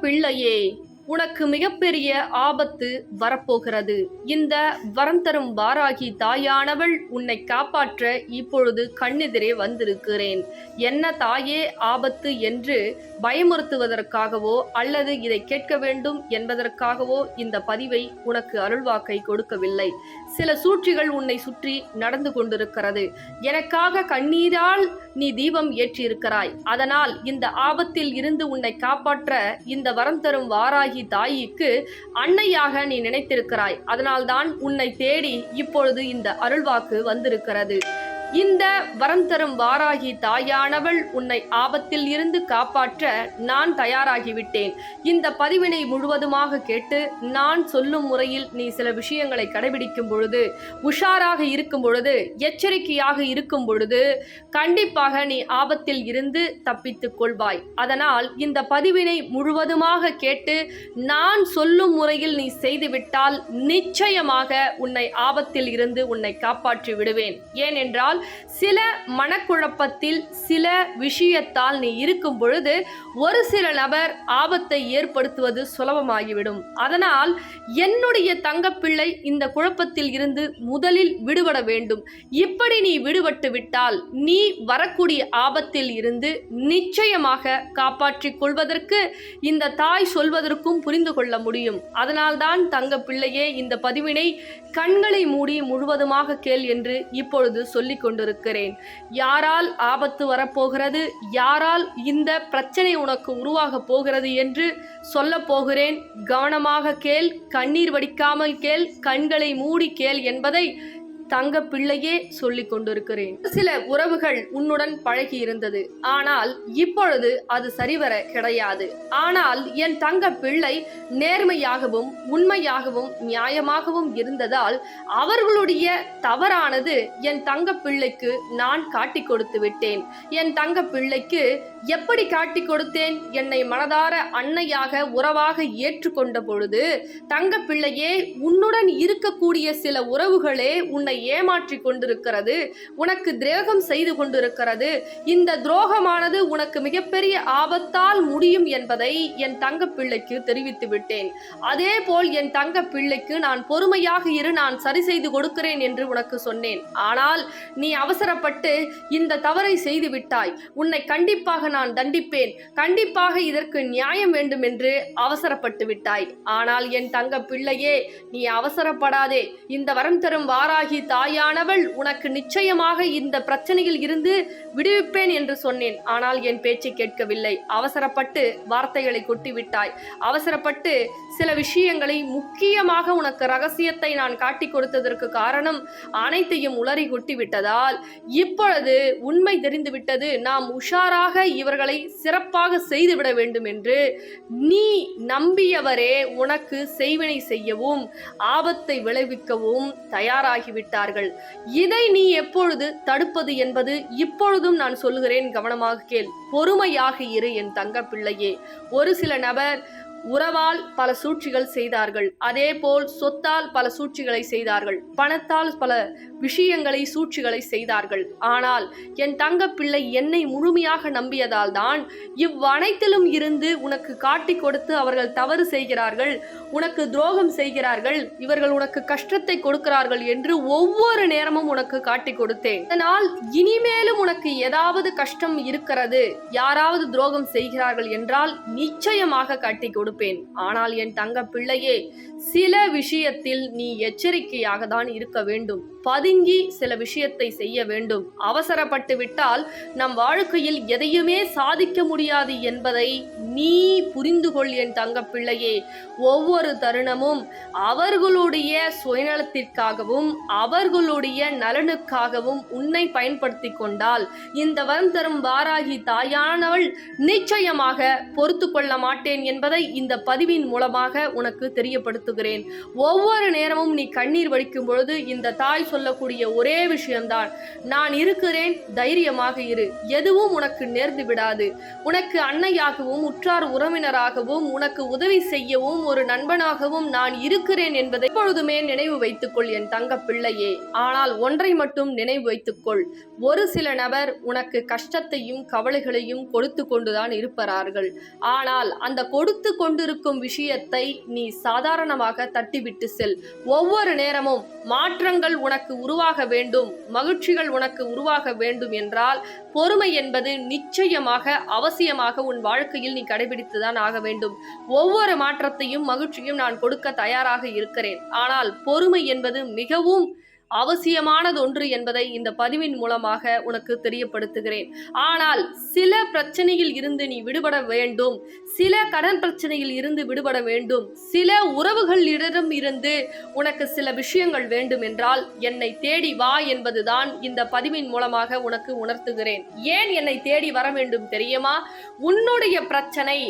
பிள்ளையே. உனக்கு மிகப்பெரிய ஆபத்து வரப்போகிறது. இந்த வரம் தரும் வாராகி தாயானவள் உன்னை காப்பாற்ற இப்பொழுது கண்ணெதிரே வந்திருக்கிறேன். என்ன தாயே ஆபத்து என்று பயமுறுத்துவதற்காகவோ அல்லது இதை கேட்க வேண்டும் என்பதற்காகவோ இந்த பதிவை உனக்கு அருள்வாக்கை கொடுக்கவில்லை. சில சூழ்ச்சிகள் உன்னை சுற்றி நடந்து கொண்டிருக்கிறது. எனக்காக கண்ணீரால் நீ தீபம் ஏற்றியிருக்கிறாய். அதனால் இந்த ஆபத்தில் இருந்து உன்னை காப்பாற்ற இந்த வரம் தரும் வாராகி தாயிக்கு அன்னையாக நீ நினைத்திருக்கிறாய். அதனால்தான் உன்னை தேடி இப்பொழுது இந்த அருள்வாக்கு வந்திருக்கிறது. இந்த வரம் தரும் வாராகி தாயானவள் உன்னை ஆபத்தில் இருந்து காப்பாற்ற நான் தயாராகிவிட்டேன். இந்த பதிவினை முழுவதுமாக கேட்டு நான் சொல்லும் முறையில் நீ சில விஷயங்களை கடைபிடிக்கும் பொழுது உஷாராக இருக்கும் பொழுது எச்சரிக்கையாக இருக்கும் பொழுது கண்டிப்பாக நீ ஆபத்தில் இருந்து தப்பித்துக் கொள்வாய். அதனால் இந்த பதிவினை முழுவதுமாக கேட்டு நான் சொல்லும் முறையில் நீ செய்துவிட்டால் நிச்சயமாக உன்னை ஆபத்தில் இருந்து உன்னை காப்பாற்றி விடுவேன். ஏனென்றால் சில மனக்குழப்பத்தில் சில விஷயத்தால் நீ இருக்கும் பொழுது ஒரு சில நபர் ஆபத்தை ஏற்படுத்துவது சுலபமாகிவிடும். அதனால் என்னுடைய தங்கப்பிள்ளை இந்த குழப்பத்தில் இருந்து முதலில் விடுபட வேண்டும். இப்படி நீ விடுபட்டு விட்டால் நீ வரக்கூடிய ஆபத்தில் இருந்து நிச்சயமாக காப்பாற்றிக் கொள்வதற்கு இந்த தாய் சொல்வதற்கும் புரிந்து கொள்ள முடியும். அதனால்தான் தங்க பிள்ளையே இந்த பதிவினை கண்களை மூடி முழுவதுமாக கேள் என்று இப்பொழுது சொல்லிக் கொண்டிருக்கிறேன். யாரால் ஆபத்து வரப்போகிறது? யாரால் இந்த பிரச்சனை உனக்கு உருவாக போகிறது என்று சொல்ல போகிறேன். கவனமாக கேள் கண்ணீர் வடிக்காமல் கேள் கண்களை மூடி கேள் என்பதை தங்க பிள்ளையே சொல்லிக் கொண்டிருக்கிறேன். சில உறவுகள் உன்னுடன் பழகி இருந்தது. ஆனால் இப்பொழுது அது சரிவர கிடையாது. ஆனால் என் தங்க பிள்ளை நேர்மையாகவும் உண்மையாகவும் நியாயமாகவும் இருந்ததால் அவர்களுடைய தவறானது என் தங்க பிள்ளைக்கு நான் காட்டி கொடுத்து விட்டேன். என் தங்க பிள்ளைக்கு எப்படி காட்டி கொடுத்தேன்? என்னை மனதார அன்னையாக உறவாக ஏற்றுக்கொண்ட பொழுது தங்க பிள்ளையே உன்னுடன் இருக்கக்கூடிய சில உறவுகளே உன்னை ஏமாற்றி கொண்டிருக்கிறது உனக்கு துரோகம் செய்து கொண்டிருக்கிறது. இந்த துரோகமானது உனக்கு மிகப்பெரிய ஆபத்தால் முடியும் என்பதை என் தங்க பிள்ளைக்கு தெரிவித்து விட்டேன். அதே போல் என் தங்க பிள்ளைக்கு நான் பொறுமையாக இரு நான் சரி செய்து கொடுக்கிறேன் என்று உனக்கு சொன்னேன். ஆனால் நீ அவசரப்பட்டு இந்த தவறை செய்து விட்டாய். உன்னை கண்டிப்பாக நான் தண்டிப்பேன். கண்டிப்பாக இதற்கு நியாயம் வேண்டும் என்று அவசரப்பட்டு விட்டாய். ஆனால் என் தங்க பிள்ளையே நீ அவசரப்படாதே. இந்த வரம் தரும் வாராகி தாயானவள் உனக்கு நிச்சயமாக இந்த பிரச்சனையில் இருந்து விடுவிப்பேன் என்று சொன்னேன். ஆனால் என் பேச்சை கேட்கவில்லை. அவசரப்பட்டு வார்த்தைகளை கொட்டிவிட்டாய். அவசரப்பட்டு சில விஷயங்களை முக்கியமாக உனக்கு ரகசியத்தை நான் காட்டி கொடுத்ததற்கு காரணம் அனைத்தையும் உளறி கொட்டிவிட்டதால் இப்பொழுது உண்மை தெரிந்துவிட்டது. நாம் உஷாராக இவர்களை சிறப்பாக செய்துவிட வேண்டும் என்று நீ நம்பியவரே உனக்கு செய்வினை செய்யவும் ஆபத்தை விளைவிக்கவும் தயாராகிவிட்டார்கள் இதை நீ எப்பொழுது தடுப்பது என்பது இப்பொழுதும் நான் சொல்லுகிறேன் கவனமாக கேள். பொறுமையாக இரு என் தங்க பிள்ளையே ஒரு சில நபர் உறவால் பல சூழ்ச்சிகள் செய்தார்கள். அதேபோல் சொத்தால் பல சூழ்ச்சிகளை செய்தார்கள். பணத்தால் பல விஷயங்களை சூழ்ச்சிகளை செய்தார்கள். ஆனால் என் தங்க பிள்ளை என்னை முழுமையாக நம்பியதால் தான் இவ்வனைத்திலும் இருந்து உனக்கு காட்டி கொடுத்து அவர்கள் தவறு செய்கிறார்கள் உனக்கு துரோகம் செய்கிறார்கள் இவர்கள் உனக்கு கஷ்டத்தை கொடுக்கிறார்கள் என்று ஒவ்வொரு நேரமும் உனக்கு காட்டி கொடுத்தேன். அதனால் இனிமேலும் உனக்கு ஏதாவது கஷ்டம் இருக்கிறது யாராவது துரோகம் செய்கிறார்கள் என்றால் நிச்சயமாக காட்டி கொடு கொடுப்பேன். ஆனால் என் தங்க பிள்ளையே சில விஷயத்தில் நீ எச்சரிக்கையாக தான் இருக்க வேண்டும். பதுங்கி சில விஷயத்தை செய்ய வேண்டும். அவசரப்பட்டு விட்டால் நம் வாழ்க்கையில் எதையுமே சாதிக்க முடியாது என்பதை நீ புரிந்து கொள் என் தங்க பிள்ளையே ஒவ்வொரு தருணமும் அவர்களுடைய சுயநலத்திற்காகவும் அவர்களுடைய நலனுக்காகவும் உன்னை பயன்படுத்தி கொண்டால் இந்த வரம் தரும் வாராகி தாயானவள் நிச்சயமாக பொறுத்து கொள்ள மாட்டேன் என்பதை இந்த பதிவின் மூலமாக உனக்கு தெரியப்படுத்துகிறேன். ஒவ்வொரு நேரமும் நீ கண்ணீர் வடிக்கும் பொழுது இந்த தாய் சொல்லக்கூடிய ஒரே விஷயம்தான். நான் இருக்கிறேன் தைரியமாக இரு. எதுவும் உனக்கு நேர்ந்து விடாது. உனக்கு அன்னையாகவும் உற்றார் உறவினராகவும் உனக்கு உதவி செய்யவும் ஒரு நண்பனாகவும் நான் இருக்கிறேன் என்பதை எப்பொழுதுமே நினைவு வைத்துக்கொள் என் தங்க பிள்ளையே. ஆனால் ஒன்றை மட்டும் நினைவு வைத்துக்கொள். ஒரு சில நபர் உனக்கு கஷ்டத்தையும் கவலைகளையும் கொடுத்து கொண்டுதான் இருப்பார்கள் ஆனால் அந்த கொடுத்து கொண்டிருக்கும் விஷயத்தை நீ சாதாரணமாக தட்டிவிட்டு செல். ஒவ்வொரு நேரமும் மாற்றங்கள் உனக்கு உருவாக வேண்டும் மகிழ்ச்சிகள் உனக்கு உருவாக வேண்டும் என்றால் பொறுமை என்பது நிச்சயமாக அவசியமாக உன் வாழ்க்கையில் நீ கடைபிடித்துதான் ஆக வேண்டும். ஒவ்வொரு மாற்றத்தையும் மகிழ்ச்சியும் நான் கொடுக்க தயாராக இருக்கிறேன். ஆனால் பொறுமை என்பது மிகவும் அவசியமானது ஒன்று என்பதை இந்த பதிவின் மூலமாக உனக்கு தெரியப்படுத்துகிறேன். ஆனால் சில பிரச்சனையில் இருந்து நீ விடுபட வேண்டும். சில கடன் பிரச்சனையில் இருந்து விடுபட வேண்டும். சில உறவுகளிடம் இருந்து உனக்கு சில விஷயங்கள் வேண்டும் என்றால் என்னை தேடி வா என்பதுதான் இந்த பதிவின் மூலமாக உனக்கு உணர்த்துகிறேன். ஏன் என்னை தேடி வர வேண்டும் தெரியுமா? உன்னுடைய பிரச்சனை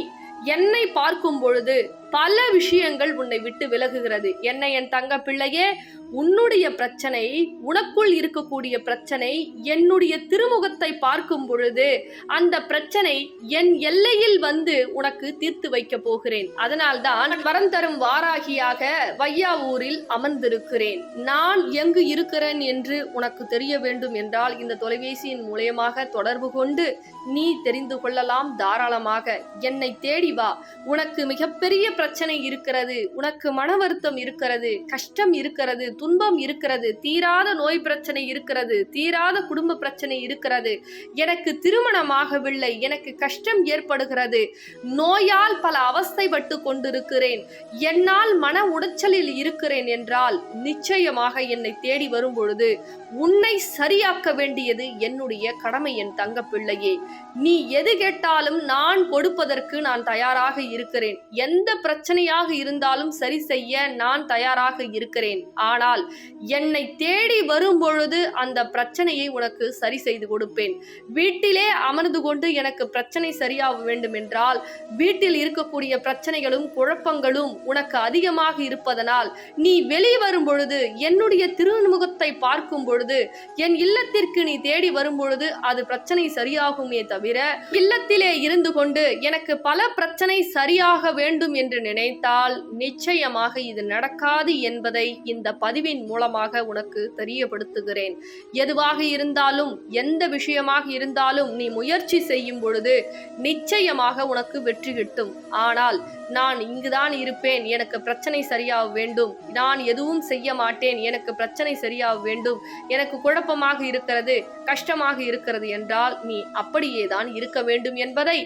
என்னை பார்க்கும் பொழுது பல விஷயங்கள் உன்னை விட்டு விலகுகிறது. என்னை என் தங்க பிள்ளையே உன்னுடைய பிரச்சனை உனக்குள் இருக்கக்கூடிய பிரச்சனை என்னுடைய திருமுகத்தை பார்க்கும் பொழுது அந்த பிரச்சனை என் எல்லையில் வந்து உனக்கு தீர்த்து வைக்க போகிறேன். அதனால்தான் வரம் தரும் வாராகியாக வையாவூரில் அமர்ந்திருக்கிறேன். நான் எங்கு இருக்கிறேன் என்று உனக்கு தெரிய வேண்டும் என்றால் இந்த தொலைபேசியின் மூலயமாக தொடர்பு கொண்டு நீ தெரிந்து கொள்ளலாம் தாராளமாக. என்னை தேடி வா. உனக்கு மிகப்பெரிய பிரச்சனை இருக்கிறது. உனக்கு மன வருத்தம் இருக்கிறது. கஷ்டம் இருக்கிறது. துன்பம் இருக்கிறது தீராத நோய் பிரச்சனை இருக்கிறது தீராத குடும்ப பிரச்சனை இருக்கிறது. எனக்கு திருமணமாகவில்லை எனக்கு கஷ்டம் ஏற்படுகிறது. நோயால் பல அவஸ்தைப்பட்டு கொண்டிருக்கிறேன். என்னால் மன உடைச்சலில் இருக்கிறேன் என்றால் நிச்சயமாக என்னை தேடி வரும் பொழுது உன்னை சரியாக்க வேண்டியது என்னுடைய கடமை என் தங்க பிள்ளையே நீ எது கேட்டாலும் நான் கொடுப்பதற்கு நான் தயாராக இருக்கிறேன். எந்த பிரச்சனையாக இருந்தாலும் சரி செய்ய நான் தயாராக இருக்கிறேன். ஆனால் என்னை தேடி வரும்பொழுது அந்த பிரச்சனையை உனக்கு சரி செய்து கொடுப்பேன். வீட்டிலே அமர்ந்து கொண்டு எனக்கு பிரச்சனை சரியாக வேண்டும் என்றால் வீட்டில் இருக்கக்கூடிய பிரச்சனைகளும் குழப்பங்களும் உனக்கு அதிகமாக இருப்பதனால் நீ வெளிவரும் பொழுது என்னுடைய திருமுகத்தை பார்க்கும் பொழுது என் இல்லத்திற்கு நீ தேடி வரும் பொழுது அது பிரச்சனை சரியாகுமே தவிர இல்லத்திலே இருந்து கொண்டு எனக்கு பல பிரச்சனை சரியாக வேண்டும் என்று நினைத்தால் நிச்சயமாக இது நடக்காது என்பதை இந்த பதிவு பதிவின் மூலமாக உனக்கு தெரியப்படுத்துகிறேன். எதுவாக இருந்தாலும் எந்த விஷயமாக இருந்தாலும் நீ முயற்சி செய்யும் பொழுது நிச்சயமாக உனக்கு வெற்றி கிட்டும். ஆனால் நான் இங்குதான் இருப்பேன் எனக்கு பிரச்சனை சரியாக வேண்டும். நான் எதுவும் செய்ய மாட்டேன் எனக்கு பிரச்சனை சரியாக வேண்டும். எனக்கு குழப்பமாக இருக்கிறது கஷ்டமாக இருக்கிறது என்றால் நீ அப்படியே தான் இருக்க வேண்டும் என்பதை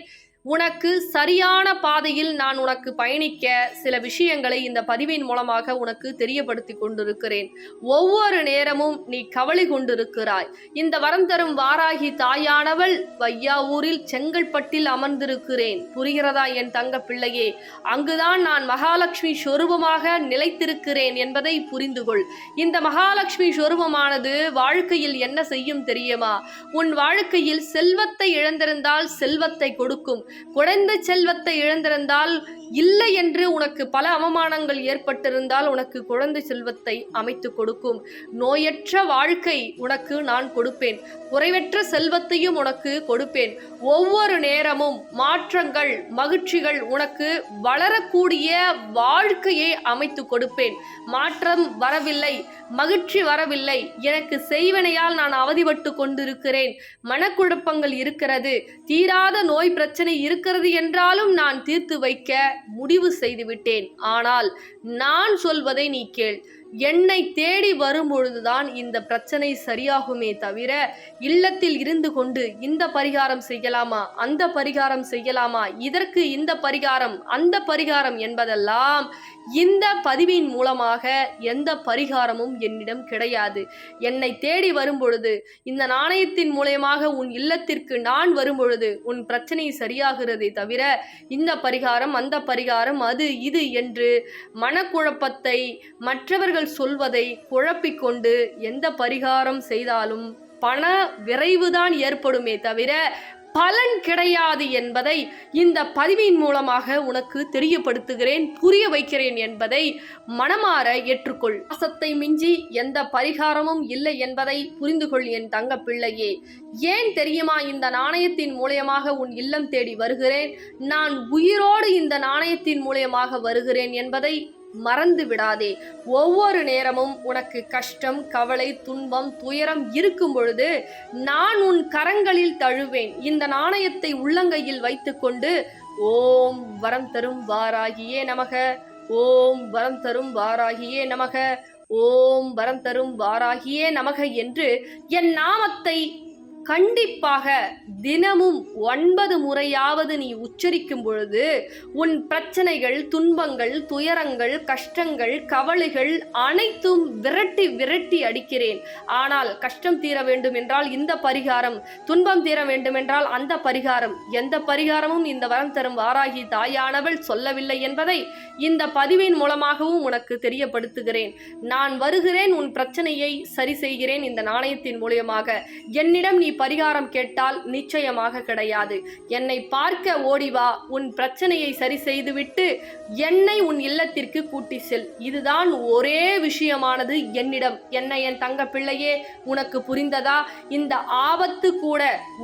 உனக்கு சரியான பாதையில் நான் உனக்கு பயணிக்க சில விஷயங்களை இந்த பதிவின் மூலமாக உனக்கு தெரியப்படுத்தி கொண்டிருக்கிறேன். ஒவ்வொரு நேரமும் நீ கவலை கொண்டிருக்கிறாய். இந்த வரம் தரும் வாராகி தாயானவள் வையாவூரில் செங்கல்பட்டில் அமர்ந்திருக்கிறேன். புரிகிறதா என் தங்க பிள்ளையே? அங்குதான் நான் மகாலட்சுமி சொரூபமாக நிலைத்திருக்கிறேன் என்பதை புரிந்து கொள். இந்த மகாலட்சுமி சொரூபமானது வாழ்க்கையில் என்ன செய்யும் தெரியுமா? உன் வாழ்க்கையில் செல்வத்தை இழந்திருந்தால் செல்வத்தை கொடுக்கும். குழந்தை செல்வத்தை இழந்திருந்தால் இல்லை என்று உனக்கு பல அவமானங்கள் ஏற்பட்டிருந்தால் உனக்கு குழந்தை செல்வத்தை அமைத்து கொடுக்கும். நோயற்ற வாழ்க்கை உனக்கு நான் கொடுப்பேன். குறைவற்ற செல்வத்தையும் உனக்கு கொடுப்பேன். ஒவ்வொரு நேரமும் மாற்றங்கள் மகிழ்ச்சிகள் உனக்கு வளரக்கூடிய வாழ்க்கையை அமைத்து கொடுப்பேன். மாற்றம் வரவில்லை மகிழ்ச்சி வரவில்லை. எனக்கு செய்வனையால் நான் அவதிப்பட்டு கொண்டிருக்கிறேன். மனக்குழப்பங்கள் இருக்கிறது. தீராத நோய் பிரச்சனை இருக்கிறது என்றாலும் நான் தீர்த்து வைக்க முடிவு செய்துவிட்டேன். ஆனால் நான் சொல்வதை நீ கேள். என்னை தேடி வரும்பொழுதுதான் இந்த பிரச்சனை சரியாகுமே தவிர இல்லத்தில் இருந்து கொண்டு இந்த பரிகாரம் செய்யலாமா அந்த பரிகாரம் செய்யலாமா இதற்கு இந்த பரிகாரம் அந்த பரிகாரம் என்பதெல்லாம் இந்த பதிவின் மூலமாக எந்த பரிகாரமும் என்னிடம் கிடையாது. என்னை தேடி வரும்பொழுது இந்த நாணயத்தின் மூலயமாக உன் இல்லத்திற்கு நான் வரும்பொழுது உன் பிரச்சனை சரியாகிறதே தவிர இந்த பரிகாரம் அந்த பரிகாரம் அது இது என்று மனக்குழப்பத்தை மற்றவர்கள் சொல்வதை குழப்பிக்கொண்டு எந்த பரிகாரம் செய்தாலும் பண விரைவுதான் ஏற்படுமே தவிர பலன் கிடையாது என்பதை இந்த பதிவின் மூலமாக உனக்கு தெரியப்படுத்துகிறேன் புரிய வைக்கிறேன் என்பதை மனமாற ஏற்றுக்கொள். பாசத்தை மிஞ்சி எந்த பரிகாரமும் இல்லை என்பதை புரிந்து கொள் என் தங்க பிள்ளையே ஏன் தெரியுமா இந்த நாணயத்தின் மூலயமாக உன் இல்லம் தேடி வருகிறேன்? நான் உயிரோடு இந்த நாணயத்தின் மூலயமாக வருகிறேன் என்பதை மறந்து விடாதே. ஒவ்வொரு நேரமும் உனக்கு கஷ்டம் கவலை துன்பம் துயரம் இருக்கும் பொழுது நான் உன் கரங்களில் தழுவேன். இந்த நாணயத்தை உள்ளங்கையில் வைத்துக்கொண்டு ஓம் வரம் தரும் வாராகியே நமக. ஓம் வரம் தரும் வாராகியே நமக. ஓம் வரம் தரும் வாராகியே நமக என்று என் நாமத்தை கண்டிப்பாக தினமும் ஒன்பது முறையாவது நீ உச்சரிக்கும் பொழுது உன் பிரச்சனைகள் துன்பங்கள் துயரங்கள் கஷ்டங்கள் கவலைகள் அனைத்தும் விரட்டி விரட்டி அடிக்கிறேன். ஆனால் கஷ்டம் தீர வேண்டும் என்றால் இந்த பரிகாரம் துன்பம் தீர வேண்டுமென்றால் அந்த பரிகாரம். எந்த பரிகாரமும் இந்த வரம் தரும் வாராகி தாயானவள் சொல்லவில்லை என்பதை இந்த பதிவின் மூலமாகவும் உனக்கு தெரியப்படுத்துகிறேன். நான் வருகிறேன் உன் பிரச்சனையை சரி செய்கிறேன் இந்த நாணயத்தின் மூலியமாக. என்னிடம் நீ பரிகாரம் கேட்டால் நிச்சயமாக கிடையாது. என்னை பார்க்க ஓடி வா உன் பிரச்சனையை சரி செய்துவிட்டு என்னை உன் இல்லத்திற்கு கூட்டி செல். இதுதான் ஒரே விஷயமானது என்னிடம். என்னை என் தங்க பிள்ளையே உனக்கு புரிந்ததா? இந்த ஆபத்து கூட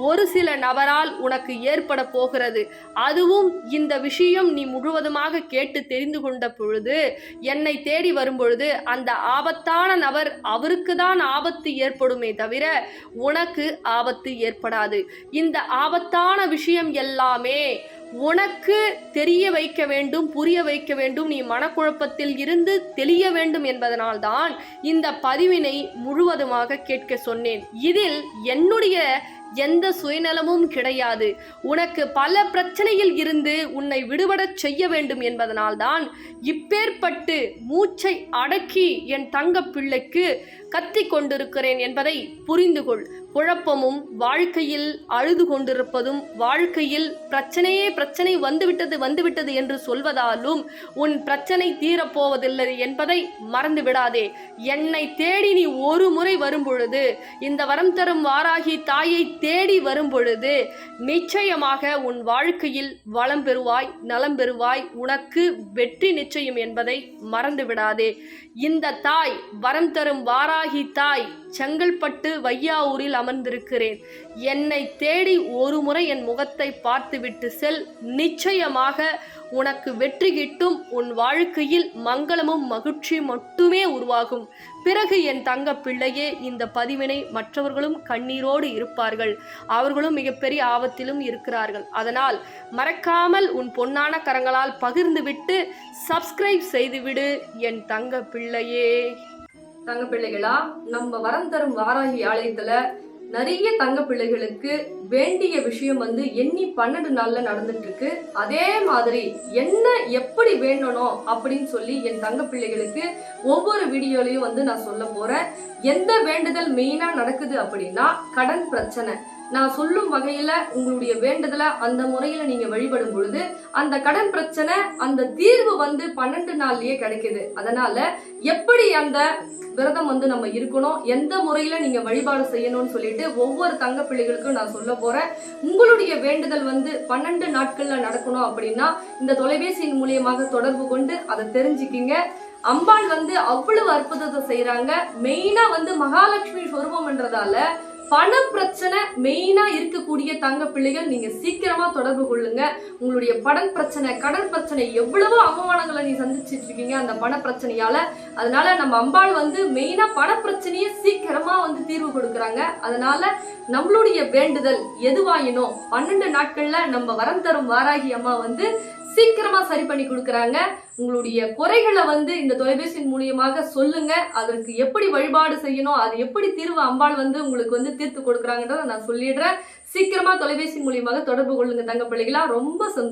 ஒரு சில நபரால் உனக்கு ஏற்பட போகிறது. அதுவும் இந்த விஷயம் நீ முழுவதுமாக கேட்டு தெரிந்து கொண்ட பொழுது என்னை தேடி வரும்பொழுது அந்த ஆபத்தான நபர் அவருக்கு தான் ஆபத்து ஏற்படுமே தவிர உனக்கு ஆபத்து ஏற்படாது. இந்த ஆபத்தான விஷயம் எல்லாமே உனக்கு தெரிய வைக்க வேண்டும் புரிய வைக்க வேண்டும். நீ மனக்குழப்பத்தில் இருந்து தெளிய வேண்டும் என்பதனால்தான் இந்த பதிவினை முழுவதுமாக கேட்க சொன்னேன். இதில் என்னுடைய எந்த சுயநலமும் கிடையாது. உனக்கு பல பிரச்சனையில் இருந்து உன்னை விடுபடச் செய்ய வேண்டும் என்பதனால்தான் இப்பேற்பட்டு மூச்சை அடக்கி என் தங்க பிள்ளைக்கு கத்தி கொண்டிருக்கிறேன் என்பதை புரிந்து கொள் குழப்பமும் வாழ்க்கையில் அழுது கொண்டிருப்பதும் வாழ்க்கையில் பிரச்சனையே பிரச்சனை வந்துவிட்டது வந்துவிட்டது என்று சொல்வதாலும் உன் பிரச்சனை தீரப்போவதில்லை என்பதை மறந்து விடாதே என்னை தேடி நீ ஒரு முறை வரும்பொழுது இந்த வரம் தரும் வாராகி தாயை தேடி வரும்பொழுது நிச்சயமாக உன் வாழ்க்கையில் வளம் பெறுவாய் நலம் பெறுவாய் உனக்கு வெற்றி நிச்சயம் என்பதை மறந்து விடாதே இந்த தாய் வரம் தரும் வாரா வாராகி தாய் செங்கல்பட்டு வையாவூரில் அமர்ந்திருக்கிறேன். என்னை தேடி ஒரு முறை என் முகத்தை பார்த்துவிட்டு செல். நிச்சயமாக உனக்கு வெற்றி கிட்டும். உன் வாழ்க்கையில் மங்களமும் மகிழ்ச்சி மட்டுமே உருவாகும். பிறகு என் தங்க பிள்ளையே இந்த பதிவினை மற்றவர்களும் கண்ணீரோடு இருப்பார்கள். அவர்களும் மிகப்பெரிய ஆபத்திலும் இருக்கிறார்கள். அதனால் மறக்காமல் உன் பொன்னான கரங்களால் பகிர்ந்துவிட்டு சப்ஸ்கிரைப் செய்துவிடு என் தங்க பிள்ளையே. தங்க பிள்ளைகளா நம்ம வரம் தரும் வாராகி ஆலயத்துல நிறைய தங்க பிள்ளைகளுக்கு வேண்டிய விஷயம் வந்து எண்ணி பன்னெண்டு நாள்ல நடந்துட்டு இருக்கு அதே மாதிரி என்ன எப்படி வேண்டணும் அப்படின்னு சொல்லி என் தங்க பிள்ளைகளுக்கு ஒவ்வொரு வீடியோலையும் வந்து நான் சொல்ல போறேன். எந்த வேண்டுதல் மெயினா நடக்குது அப்படின்னா கடன் பிரச்சனை. நான் சொல்லும் வகையில உங்களுடைய வேண்டுதலை அந்த முறையில நீங்க வழிபடும் பொழுது அந்த கடன் பிரச்சனை அந்த தீர்வு வந்து பன்னெண்டு நாள்லயே கிடைக்குது. அதனால எப்படி அந்த விரதம் வந்து நம்ம இருக்கணும் எந்த முறையில நீங்க வழிபாடு செய்யணும்னு சொல்லிட்டு ஒவ்வொரு தங்க பிள்ளைகளுக்கும் நான் சொல்ல போறேன். உங்களுடைய வேண்டுதல் வந்து பன்னெண்டு நாட்கள்ல நடக்கணும் அப்படின்னா இந்த தொலைபேசியின் மூலியமாக தொடர்பு கொண்டு அதை தெரிஞ்சுக்கிங்க. அம்பாள் வந்து அவ்வளவு அற்புதத்தை செய்யறாங்க மெயினா வந்து மகாலட்சுமி சொருபம்ன்றதால பண பிரச்சனை மெயினா இருக்கக்கூடிய தங்க பிள்ளைகள் நீங்க சீக்கிரமா தொடர்பு கொள்ளுங்க. உங்களுடைய படன் பிரச்சனை கடன் பிரச்சனை எவ்வளவோ அவமானங்களை நீ சந்திச்சிட்டு இருக்கீங்க அந்த பண பிரச்சனையால அதனால நம்ம அம்பாள் வந்து மெயினா பண பிரச்சனையை சீக்கிரமா வந்து தீர்வு கொடுக்குறாங்க. அதனால நம்மளுடைய வேண்டுதல் எதுவாயினோ பன்னெண்டு நாட்கள்ல நம்ம வரம் தரும் வாராகி அம்மா வந்து சீக்கிரமா சரி பண்ணி கொடுக்குறாங்க. உங்களுடைய குறைகளை வந்து இந்த தொலைபேசியின் மூலியமாக சொல்லுங்க. அதற்கு எப்படி வழிபாடு செய்யணும் அது எப்படி தீர்வு அம்பாள் வந்து உங்களுக்கு வந்து தீர்த்து கொடுக்குறாங்கன்றத நான் சொல்லிடுறேன். சீக்கிரமா தொலைபேசி மூலியமாக தொடர்பு கொள்ளுங்க தங்க பிள்ளைகளா ரொம்ப சந்தோஷம்.